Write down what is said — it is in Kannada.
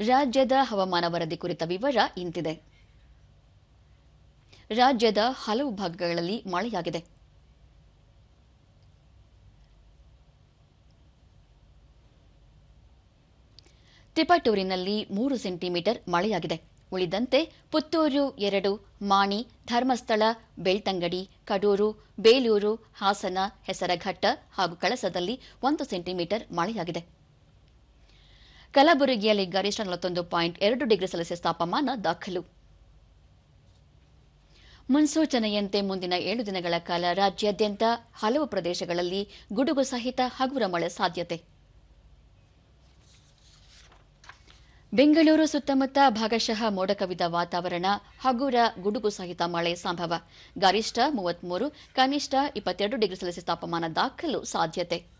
ರಾಜ್ಯದ ಹವಾಮಾನ ವರದಿ ಕುರಿತ ವಿವರ ಇಂತಿದೆ. ರಾಜ್ಯದ ಹಲವು ಭಾಗಗಳಲ್ಲಿ ಮಳೆಯಾಗಿದೆ. ತಿಪಟೂರಿನಲ್ಲಿ ಮೂರು ಸೆಂಟಿಮೀಟರ್ ಮಳೆಯಾಗಿದೆ. ಉಳಿದಂತೆ ಪುತ್ತೂರು ಎರಡು, ಮಾಣಿ, ಧರ್ಮಸ್ಥಳ, ಬೆಳ್ತಂಗಡಿ, ಕಡೂರು, ಬೇಲೂರು, ಹಾಸನ, ಹೆಸರಘಟ್ಟ ಹಾಗೂ ಕಳಸದಲ್ಲಿ ಒಂದು ಸೆಂಟಿಮೀಟರ್ ಮಳೆಯಾಗಿದೆ. ಕಲಬುರಗಿಯಲ್ಲಿ ಗರಿಷ್ಠ ನಲವತ್ತೊಂದು ಪಾಯಿಂಟ್ ಎರಡು ಡಿಗ್ರಿ ಸೆಲ್ಸಿಯಸ್ ತಾಪಮಾನ ದಾಖಲು. ಮುನ್ಸೂಚನೆಯಂತೆ ಮುಂದಿನ ಏಳು ದಿನಗಳ ಕಾಲ ರಾಜ್ಯಾದ್ಯಂತ ಹಲವು ಪ್ರದೇಶಗಳಲ್ಲಿ ಗುಡುಗು ಸಹಿತ ಹಗುರ ಮಳೆ ಸಾಧ್ಯತೆ. ಬೆಂಗಳೂರು ಸುತ್ತಮುತ್ತ ಭಾಗಶಃ ಮೋಡ ಕವಿದ ವಾತಾವರಣ, ಹಗುರ, ಗುಡುಗು ಸಹಿತ ಮಳೆ ಸಂಭವ. ಗರಿಷ್ಠ ಮೂವತ್ಮೂರು ಕನಿಷ್ಠ ಇಪ್ಪತ್ತೆರಡು ಡಿಗ್ರಿ ಸೆಲ್ಸಿಯಸ್ ತಾಪಮಾನ ದಾಖಲು ಸಾಧ್ಯತೆ.